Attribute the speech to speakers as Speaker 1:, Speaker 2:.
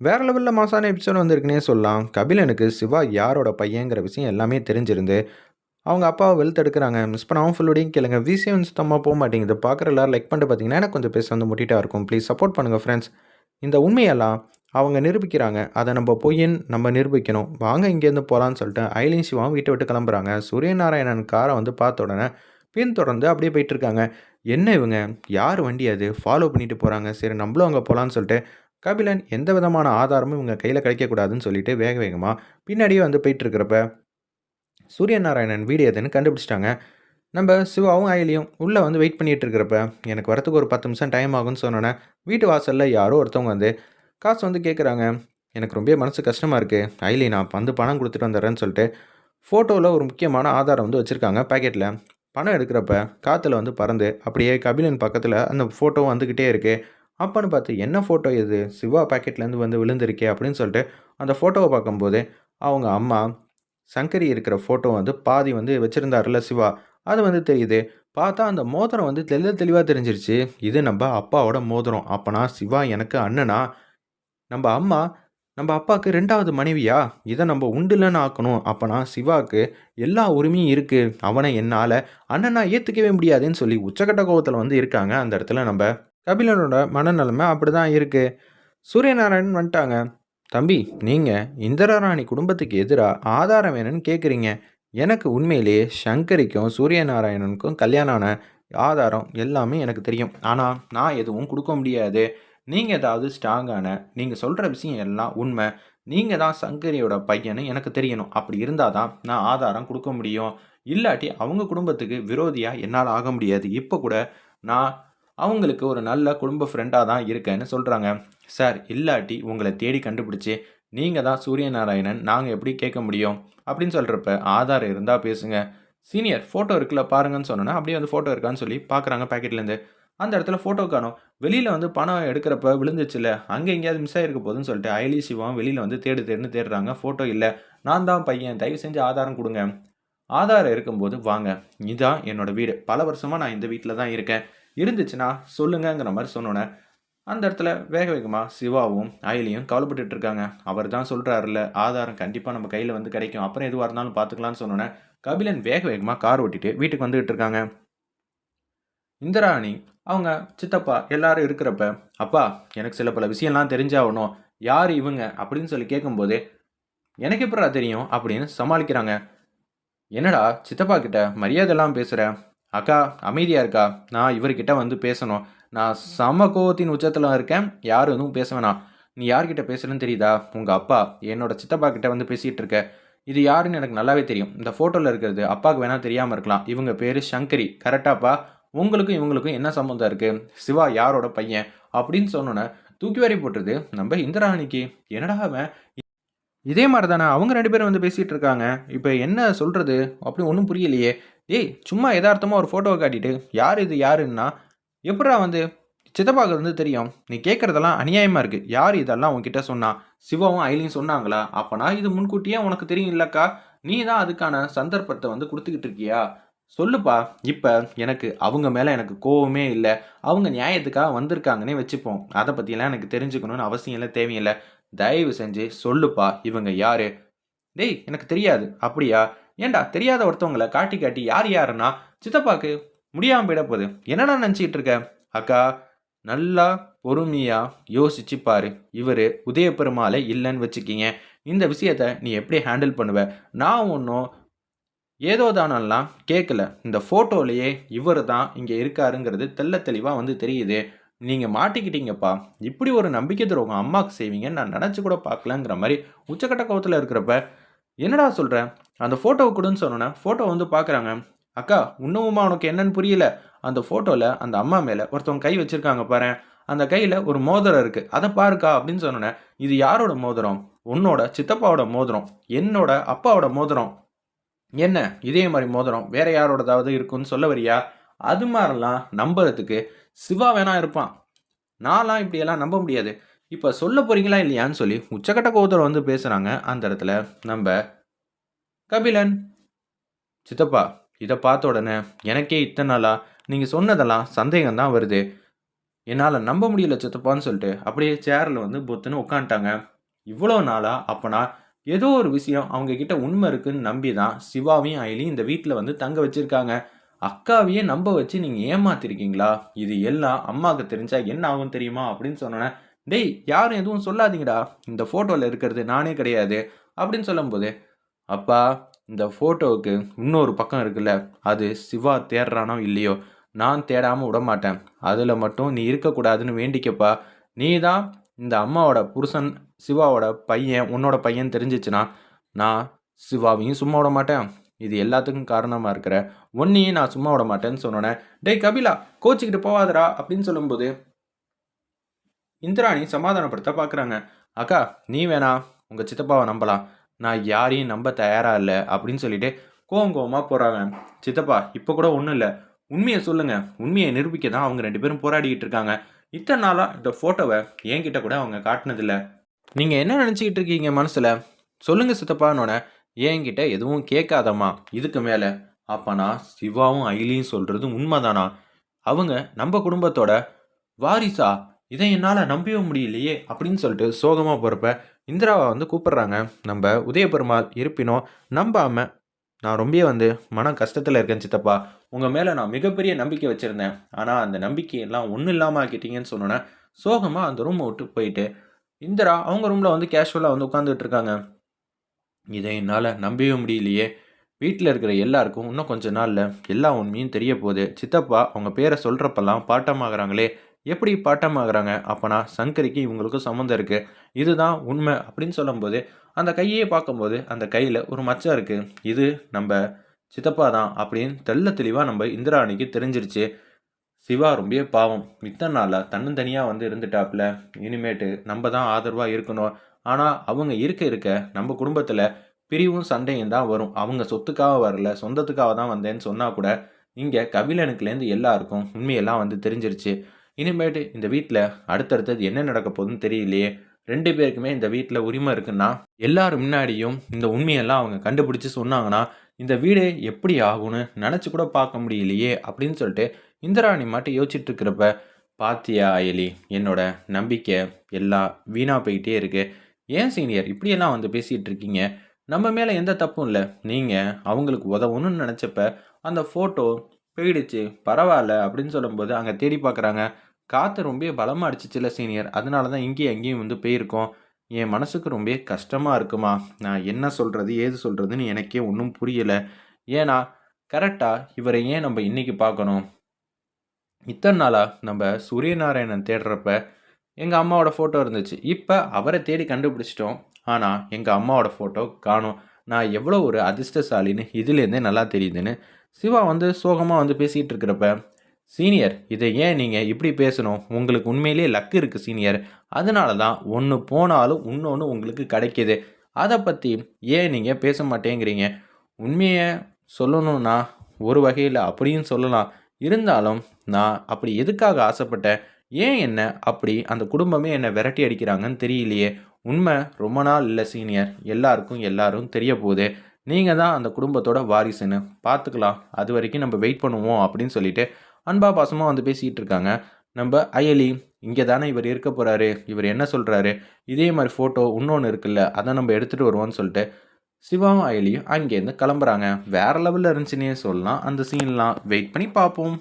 Speaker 1: வேற லெவலில் மாசான எபிசோடு வந்திருக்குன்னே சொல்லலாம். கபிலனுக்கு சிவா யாரோட பையங்கிற விஷயம் எல்லாமே தெரிஞ்சிருந்து அவங்க அப்பாவை வெளுத்தெடுக்கிறாங்க. மிஸ் பண்ணாமல் ஃபுல்லோடையும் கேளுங்க. விஷயம் சுத்தமாக போக மாட்டேங்குது. பார்க்குற எல்லாரும் லைக் பண்ணிட்டு பார்த்தீங்கன்னா எனக்கு கொஞ்சம் பேச வந்து முட்டிட்டா இருக்கும். ப்ளீஸ் சப்போர்ட் பண்ணுங்கள் ஃப்ரெண்ட்ஸ் இந்த உண்மையெல்லாம் அவங்க நிரூபிக்கிறாங்க. அதை நம்ம பொய்யன் நம்ம நிரூபிக்கணும். வாங்க இங்கேருந்து போகலான்னு சொல்லிட்டு ஐலின் சிவாவும் வீட்டை விட்டு கிளம்புறாங்க. சூரியநாராயணன் காரை வந்து பார்த்த உடனே பின்தொடர்ந்து அப்படியே போயிட்டுருக்காங்க என்ன இவங்க? யார் வண்டி அது? ஃபாலோ பண்ணிட்டு போகிறாங்க சரி நம்மளும் அங்கே போகலான்னு சொல்லிட்டு கபிலன் எந்த விதமான ஆதாரமும் இவங்க கையில் கிடைக்கக்கூடாதுன்னு சொல்லிட்டு வேக வேகமாக பின்னாடியே வந்து போயிட்டு இருக்கிறப்ப சூரியநாராயணன் வீடு எதுன்னு கண்டுபிடிச்சிட்டாங்க. நம்ம சிவாவும் அயலியும் உள்ளே வந்து வெயிட் பண்ணிட்டு இருக்கிறப்ப எனக்கு வரத்துக்கு ஒரு பத்து நிமிஷம் டைம் ஆகும்னு சொன்னோன்னே வீட்டு வாசலில் யாரோ ஒருத்தவங்க வந்து காசு வந்து கேட்குறாங்க எனக்கு ரொம்ப மனசு கஷ்டமாக இருக்குது அயலி நான் வந்து பணம் கொடுத்துட்டு வந்துடுறேன்னு சொல்லிட்டு ஃபோட்டோவில் ஒரு முக்கியமான ஆதாரம் வந்து வச்சுருக்காங்க பேக்கெட்டில் பணம் எடுக்கிறப்ப காற்றுல வந்து பறந்து அப்படியே கபிலன் பக்கத்தில் அந்த ஃபோட்டோ வந்துக்கிட்டே இருக்குது அப்பன்னு பார்த்து என்ன ஃபோட்டோ இது? சிவா பாக்கெட்லேருந்து வந்து விழுந்திருக்கே அப்படின்னு சொல்லிட்டு அந்த ஃபோட்டோவை பார்க்கும்போது அவங்க அம்மா சங்கரி இருக்கிற ஃபோட்டோ வந்து பாதி வந்து வச்சுருந்தாருல சிவா. அது வந்து தெரியுது. பார்த்தா அந்த மோதிரம் வந்து தெளிவ தெளிவாக தெரிஞ்சிருச்சு. இது நம்ம அப்பாவோட மோதிரம். அப்பனா சிவா எனக்கு அண்ணனா? நம்ம அம்மா நம்ம அப்பாவுக்கு ரெண்டாவது மனைவியா? இதை நம்ம உண்டுலன்னு ஆக்கணும். அப்பனா சிவாவுக்கு எல்லா உரிமையும் இருக்குது அவனை என்னால் அண்ணனா ஏற்றுக்கவே முடியாதுன்னு சொல்லி உச்சக்கட்ட கோபத்தில் வந்து இருக்காங்க. அந்த இடத்துல நம்ம கபிலனோட மனநிலைமை அப்படி தான் இருக்குது சூரியநாராயணன் வந்துட்டாங்க. தம்பி நீங்கள் இந்திரராணி குடும்பத்துக்கு எதிராக ஆதாரம் வேணும்னு கேட்குறீங்க எனக்கு உண்மையிலேயே சங்கரிக்கும் சூரியநாராயணனுக்கும் கல்யாணம் ஆன ஆதாரம் எல்லாமே எனக்கு தெரியும். ஆனால் நான் எதுவும் கொடுக்க முடியாது. நீங்கள் ஏதாவது ஸ்ட்ராங்கான நீங்கள் சொல்கிற விஷயம் எல்லாம் உண்மை. நீங்கள் தான் சங்கரியோட பையனு எனக்கு தெரியணும். அப்படி இருந்தால் தான் நான் ஆதாரம் கொடுக்க முடியும். இல்லாட்டி அவங்க குடும்பத்துக்கு விரோதியாக என்னால் ஆக முடியாது. இப்போ கூட நான் அவங்களுக்கு ஒரு நல்ல குடும்ப ஃப்ரெண்டாக தான் இருக்கேன்னு சொல்கிறாங்க சார் இல்லாட்டி உங்களை தேடி கண்டுபிடிச்சி நீங்கள் தான் சூரிய நாராயணன் நாங்கள் எப்படி கேட்க முடியும்? அப்படின்னு சொல்கிறப்ப ஆதாரம் இருந்தால் பேசுங்க. சீனியர் ஃபோட்டோ இருக்குல்ல பாருங்கன்னு சொன்னோன்னா அப்படியே வந்து ஃபோட்டோ இருக்கான்னு சொல்லி பார்க்குறாங்க பேக்கெட்லேருந்து அந்த இடத்துல ஃபோட்டோ காணும். வெளியில் வந்து பணம் எடுக்கிறப்ப விழுந்துச்சுல அங்கே எங்கேயாவது மிஸ் ஆகிருக்க போதுன்னு சொல்லிட்டு ஐலி சிவம் வெளியில் வந்து தேடு தேடுன்னு தேடுறாங்க. ஃபோட்டோ இல்லை. நான் தான் பையன் தயவு செஞ்சு ஆதாரம் கொடுங்க. ஆதாரம் இருக்கும்போது வாங்க. இதுதான் என்னோடய வீடு. பல வருஷமாக நான் இந்த வீட்டில் தான் இருக்கேன். இருந்துச்சுன்னா சொல்லுங்கங்கிற மாதிரி சொன்னோன்னே அந்த இடத்துல வேக வேகமாக சிவாவும் அயலியும் கவலைப்பட்டு இருக்காங்க. அவர் தான் சொல்கிறாருல்ல ஆதாரம் கண்டிப்பாக நம்ம கையில் வந்து கிடைக்கும். அப்புறம் எதுவாக இருந்தாலும் பார்த்துக்கலான்னு சொன்னோன்னே கபிலன் வேக வேகமாக கார் ஓட்டிட்டு வீட்டுக்கு வந்துகிட்டு இருக்காங்க. இந்திராணி அவங்க சித்தப்பா எல்லாரும் இருக்கிறப்ப அப்பா எனக்கு சில பல விஷயம்லாம் தெரிஞ்சாகணும் யார் இவங்க? அப்படின்னு சொல்லி கேட்கும்போது எனக்கு எப்படா தெரியும்? அப்படின்னு சமாளிக்கிறாங்க. என்னடா சித்தப்பா கிட்ட மரியாதைலாம் பேசுகிற அக்கா அமைதியாக இருக்கா? நான் இவர்கிட்ட வந்து பேசணும். நான் சம கோவத்தின் உச்சத்தில் இருக்கேன். யாரும் எதுவும் பேச வேணாம். நீ யார்கிட்ட பேசுறேன்னு தெரியுதா? உங்கள் அப்பா என்னோட சித்தப்பா கிட்ட வந்து பேசிகிட்டு இருக்க. இது யாருன்னு எனக்கு நல்லாவே தெரியும். இந்த ஃபோட்டோவில் இருக்கிறது அப்பாவுக்கு வேணால் தெரியாமல் இருக்கலாம். இவங்க பேர் சங்கரி. கரெக்டாப்பா உங்களுக்கும் இவங்களுக்கும் என்ன சம்மந்தம் இருக்குது சிவா யாரோட பையன்? அப்படின்னு சொன்னோன்னே தூக்கி வாரி போட்டுருது. நம்ம இந்திராணிக்கு என்னடா அவன்? இதே மாதிரி தானே அவங்க ரெண்டு பேரும் வந்து பேசிகிட்டு இருக்காங்க. இப்போ என்ன சொல்கிறது அப்படி ஒன்றும் புரியலையே. ஏய் சும்மா யதார்த்தமாக ஒரு ஃபோட்டோவை காட்டிட்டு யார் இது யாருன்னா எப்படா வந்து சித்தப்பாக்கு வந்து தெரியும். நீ கேட்குறதெல்லாம் அநியாயமாக இருக்குது யார் இதெல்லாம் உன்கிட்ட சொன்னா? சிவாவும் ஐலியும் சொன்னாங்களா? அப்போனா இது முன்கூட்டியே உனக்கு தெரியும் இல்லைக்கா. நீ தான் அதுக்கான சந்தர்ப்பத்தை வந்து கொடுத்துக்கிட்டு இருக்கியா? சொல்லுப்பா. இப்போ எனக்கு அவங்க மேலே எனக்கு கோவமே இல்லை. அவங்க நியாயத்துக்காக வந்திருக்காங்கன்னே வச்சுப்போம். அதை பற்றியெல்லாம் எனக்கு தெரிஞ்சுக்கணும்னு அவசியம் இல்லை தேவையில்லை. தயவு செஞ்சு சொல்லுப்பா இவங்க யாரு? டேய் எனக்கு தெரியாது. அப்படியா? ஏன்டா தெரியாத ஒருத்தவங்களை காட்டி காட்டி யார் யாருன்னா? சித்தப்பாக்கு முடியாமல் போயிட போகுது. என்னடா நினச்சிக்கிட்டு இருக்க? அக்கா நல்லா பொறுமையா யோசிச்சு பாரு. இவர் உதய பெருமாளை இல்லைன்னு வச்சுக்கிங்க. இந்த விஷயத்த நீ எப்படி ஹேண்டில் பண்ணுவ? நான் ஒன்றும் ஏதோ தானெல்லாம் கேட்கல இந்த ஃபோட்டோலேயே இவர் தான் இங்கே இருக்காருங்கிறது தெள்ள தெளிவாக வந்து தெரியுது. நீங்கள் மாட்டிக்கிட்டீங்கப்பா. இப்படி ஒரு நம்பிக்கை துரோகம் அம்மாவுக்கு செய்வீங்கன்னு நான் நினச்சி கூட பார்க்கலங்கிற மாதிரி உச்சக்கட்ட கோவத்தில் இருக்கிறப்ப என்னடா சொல்கிறேன் அந்த ஃபோட்டோவை கொடுன்னு சொன்னோன்னே ஃபோட்டோ வந்து பார்க்குறாங்க அக்கா இன்னமும்மா உனக்கு என்னன்னு புரியல. அந்த ஃபோட்டோவில் அந்த அம்மா மேலே ஒருத்தவங்க கை வச்சுருக்காங்க பாரு அந்த கையில் ஒரு மோதிரம் இருக்குது அதை பாருக்கா? அப்படின்னு சொன்னோன்னே இது யாரோட மோதிரம்? உன்னோட சித்தப்பாவோட மோதிரம். என்னோட அப்பாவோட மோதிரம். என்ன? இதே மாதிரி மோதிரம். வேற யாரோடதாவது இருக்குன்னு சொல்ல வரியா? அது மாதிரிலாம் நம்புறதுக்கு சிவா வேணா இருப்பான். நான்லாம் இப்படியெல்லாம் நம்ப முடியாது. இப்போ சொல்ல போகிறீங்களா இல்லையான்னு சொல்லி உச்சக்கட்ட கோபத்தில் வந்து பேசுகிறாங்க அந்த இடத்துல நம்ம கபிலன். சித்தப்பா இதை பார்த்த உடனே எனக்கே இத்தனை நாளாக நீங்கள் சொன்னதெல்லாம் சந்தேகம் தான் வருது. என்னால் நம்ப முடியல சித்தப்பான்னு சொல்லிட்டு அப்படியே சேரில் வந்து பொத்துன்னு உட்காந்துட்டாங்க. இவ்வளோ நாளாக அப்போனா ஏதோ ஒரு விஷயம் அவங்க கிட்ட உண்மை இருக்குன்னு நம்பி தான் சிவாவையும் அயலியும் இந்த வீட்டில் வந்து தங்க வச்சுருக்காங்க. அக்காவையே நம்ப வச்சு நீங்கள் ஏமாத்திருக்கீங்களா? இது எல்லாம் அம்மாவுக்கு தெரிஞ்சா என்ன ஆகும் தெரியுமா? அப்படின்னு சொன்னோன்னே டேய் யாரும் எதுவும் சொல்லாதீங்கடா. இந்த ஃபோட்டோவில் இருக்கிறது நானே கிடையாது. அப்படின்னு சொல்லும்போது அப்பா இந்த ஃபோட்டோவுக்கு இன்னொரு பக்கம் இருக்குல்ல அது சிவா தேடுறானோ இல்லையோ? நான் தேடாமல் விடமாட்டேன். அதில் மட்டும் நீ இருக்கக்கூடாதுன்னு வேண்டிக்கப்பா. நீ தான் இந்த அம்மாவோட புருஷன் சிவாவோட பையன் உன்னோட பையன் தெரிஞ்சிச்சுன்னா நான் சிவாவையும் சும்மா விட மாட்டேன் இது எல்லாத்துக்கும் காரணமாக இருக்கிற ஒன்னையும் நான் சும்மா விட மாட்டேன்னு சொன்னோன்னே டேய் கபிலா கோச்சிக்கிட்டு போவாதரா அப்படின்னு சொல்லும்போது இந்திராணி சமாதானப்படுத்த பார்க்குறாங்க அக்கா நீ வேணா உங்கள் சித்தப்பாவை நம்பலாம். நான் யாரையும் நம்ப தயாராக இல்லை அப்படின்னு சொல்லிட்டு கோவம் கோவமாக போகிறாங்க சித்தப்பா இப்போ கூட ஒன்றும் இல்லை. உண்மையை சொல்லுங்கள் உண்மையை நிரூபிக்க தான் அவங்க ரெண்டு பேரும் போராடிக்கிட்டு இருக்காங்க. இத்தனை நாளாக இந்த ஃபோட்டோவை என்கிட்ட கூட அவங்க காட்டினதில்ல. நீங்கள் என்ன நினச்சிக்கிட்டு இருக்கீங்க மனசில்? சொல்லுங்கள் சித்தப்பானோட என்கிட்ட எதுவும் கேட்காதம்மா. இதுக்கு மேலே. அப்பனா சிவாவும் அயிலியும் சொல்கிறது உண்மைதானா? அவங்க நம்ம குடும்பத்தோட வாரிசா இதை என்னால் நம்பவே முடியலையே அப்படின்னு சொல்லிட்டு சோகமாக போகிறப்ப இந்திராவை வந்து கூப்பிட்றாங்க. நம்ம உதயபெருமாள் இருப்பினும் நம்பாமல் நான் ரொம்ப வந்து மன கஷ்டத்தில் இருக்கேன் சித்தப்பா. உங்கள் மேலே நான் மிகப்பெரிய நம்பிக்கை வச்சுருந்தேன். ஆனால் அந்த நம்பிக்கையெல்லாம் ஒன்றும் இல்லாமல் ஆக்கிட்டீங்கன்னு சொன்னோன்னே சோகமாக அந்த ரூமை விட்டு போயிட்டு இந்திரா அவங்க ரூமில் வந்து கேஷுவலாக வந்து உட்காந்துட்டு இருக்காங்க. இதை என்னால் நம்பவே முடியலையே. வீட்டில் இருக்கிற எல்லாருக்கும் இன்னும் கொஞ்ச நாளில் எல்லா உண்மையும் தெரிய போகுது சித்தப்பா அவங்க பேரை சொல்கிறப்பெல்லாம் பாட்டமாகறாங்களே. எப்படி பாட்டமாகறாங்க? அப்போனா சங்கரிக்கு இவங்களுக்கும் சம்மந்தம் இருக்குது இதுதான் உண்மை அப்படின்னு சொல்லும்போது அந்த கையே பார்க்கும்போது அந்த கையில் ஒரு மச்சம் இருக்குது இது நம்ம சித்தப்பா தான் அப்படின்னு தெள்ள தெளிவாக நம்ம இந்திராணிக்கு தெரிஞ்சிருச்சு. சிவா ரொம்ப பாவம். இத்தனை நாளாக தன்னந்தனியாக வந்து இருந்துட்டாப்புல இனிமேட்டு நம்ம தான் ஆதரவாக இருக்கணும். ஆனால் அவங்க இருக்க இருக்க நம்ம குடும்பத்தில் பிரிவும் சண்டையும் தான் வரும். அவங்க சொத்துக்காக வரல சொந்தத்துக்காக தான் வந்தேன்னு சொன்னால் கூட இங்கே கபிலனுக்குலேருந்து எல்லாருக்கும் உண்மையெல்லாம் வந்து தெரிஞ்சிருச்சு. இனிமேட்டு இந்த வீட்டில் அடுத்தடுத்தது என்ன நடக்க போகுதுன்னு தெரியலையே. ரெண்டு பேருக்குமே இந்த வீட்டில் உரிமை இருக்குன்னா எல்லாரும் முன்னாடியும் இந்த உண்மையெல்லாம் அவங்க கண்டுபிடிச்சி சொன்னாங்கன்னா இந்த வீடு எப்படி ஆகும்னு நினச்சி கூட பார்க்க முடியலையே அப்படின்னு சொல்லிட்டு இந்திராணி மட்டும் யோசிச்சுட்டு இருக்கிறப்ப பாத்தியா அயலி என்னோட நம்பிக்கை எல்லாம் வீணாக போயிட்டே இருக்குது ஏன் சீனியர் இப்படியெல்லாம் வந்து பேசிகிட்டு இருக்கீங்க நம்ம மேலே எந்த தப்பும் இல்லை. நீங்கள் அவங்களுக்கு உதவணும்னு நினச்சப்ப அந்த ஃபோட்டோ போயிடுச்சு பரவாயில்ல அப்படின்னு சொல்லும்போது அங்கே தேடி பார்க்குறாங்க. காற்று ரொம்ப பலமாக அடிச்சிச்சுல சீனியர் அதனால தான் இங்கேயும் அங்கேயும் வந்து போயிருக்கோம். என் மனசுக்கு ரொம்ப கஷ்டமாக இருக்குமா? நான் என்ன சொல்கிறது ஏது சொல்கிறதுன்னு எனக்கே ஒன்றும் புரியலை. ஏன்னா கரெக்டாக இவரை ஏன் நம்ம இன்றைக்கி பார்க்கணும்? இத்தனை நாளாக நம்ம சூரியநாராயணன் தேடுறப்ப எங்கள் அம்மாவோட ஃபோட்டோ இருந்துச்சு. இப்போ அவரை தேடி கண்டுபிடிச்சிட்டோம். ஆனால் எங்கள் அம்மாவோட ஃபோட்டோ காணும். நான் எவ்வளோ ஒரு அதிர்ஷ்டசாலின்னு இதுலேருந்தே நல்லா தெரியுதுன்னு சிவா வந்து சோகமாக வந்து பேசிகிட்டு இருக்கிறப்ப சீனியர் இதை ஏன் நீங்கள் இப்படி பேசணும்? உங்களுக்கு உண்மையிலேயே லக்கு இருக்குது சீனியர். அதனால தான் ஒன்று போனாலும் இன்னொன்று உங்களுக்கு கிடைக்கிது. அதை பற்றி ஏன் நீங்கள் பேச மாட்டேங்கிறீங்க? உண்மையை சொல்லணும்னா ஒரு வகையில் அப்படியும் சொல்லலாம். இருந்தாலும் நான் அப்படி எதுக்காக ஆசைப்பட்டேன்? ஏன் என்ன அப்படி? அந்த குடும்பமே என்னை விரட்டி அடிக்கிறாங்கன்னு தெரியலையே. உண்மை ரொம்ப நாள் இல்லை சீனியர் எல்லாருக்கும் எல்லாரும் தெரிய போகுது. நீங்கள் தான் அந்த குடும்பத்தோட வாரிசுன்னு. பார்த்துக்கலாம். அது வரைக்கும் நம்ம வெயிட் பண்ணுவோம் அப்படின்னு சொல்லிட்டு அன்பா பாசமாக வந்து பேசிகிட்டு இருக்காங்க. நம்ம அயலி இங்கே தானே இவர் இருக்க போகிறாரு இவர் என்ன சொல்கிறாரு இதே மாதிரி ஃபோட்டோ இன்னொன்று இருக்குல்ல அதை நம்ம எடுத்துகிட்டு வருவோம்னு சொல்லிட்டு சிவாவும் அயலியும் அங்கேருந்து கிளம்புறாங்க. வேறு லெவலில் இருந்துச்சுன்னே சொல்லலாம். அந்த சீன்லாம் வெயிட் பண்ணி பார்ப்போம்.